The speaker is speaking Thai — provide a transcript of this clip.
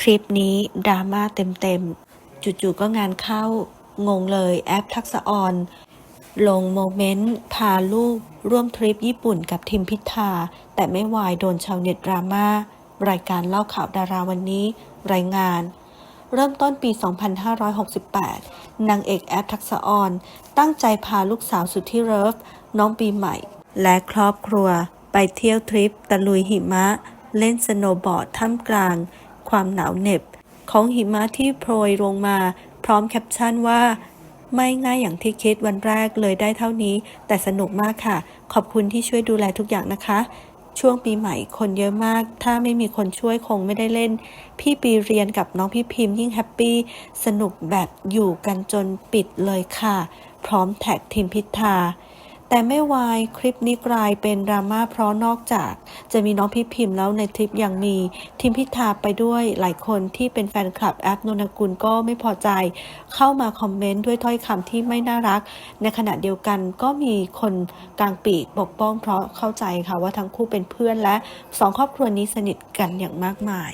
คลิปนี้ดราม่าเต็มๆ จู่ๆก็งานเข้า งงเลยแอปทักษะออน ลงโมเมนต์ พาลูก ร่วมทริปญี่ปุ่นกับทิมพิธา แต่ไม่วายโดนชาวเน็ตดราม่า รายการเล่าข่าวดาราวันนี้ รายงาน เริ่มต้นปี 2568 นางเอกแอปทักษะออน ตั้งใจพาลูกสาวสุดที่เลิฟ น้องปีใหม่ และครอบครัว ไปเที่ยวทริปตะลุยหิมะ เล่นสโนว์บอร์ดท่ามกลาง ความหนาวเหน็บ ของหิมะที่โปรยลงมา พร้อมแคปชั่นว่า ไม่ง่ายอย่างที่คิดวันแรกเลยได้เท่านี้ แต่สนุกมากค่ะ ขอบคุณที่ช่วยดูแลทุกอย่างนะคะ ช่วงปีใหม่คนเยอะมาก ถ้าไม่มีคนช่วยคงไม่ได้เล่น พี่ปีเรียนกับน้องพี่พิมพ์ยิ่งแฮปปี้สนุกแบบอยู่กันจนปิดเลยค่ะ พร้อมแท็กทีมพิธา แต่ไม่วายคลิปนี้กลายเป็นดราม่าเพราะนอกจาก จะมีน้องพี่พิมพ์แล้วในทริปยังมีทีมพิธาไปด้วยหลายคนที่เป็นแฟนคลับแอปนนกุลก็ไม่พอใจ เข้ามาคอมเมนต์ด้วยถ้อยคำที่ไม่น่ารัก ในขณะเดียวกันก็มีคนกลางปีกปกป้องเพราะเข้าใจค่ะว่าทั้งคู่เป็นเพื่อนและสองครอบครัวนี้สนิทกันอย่างมากมาย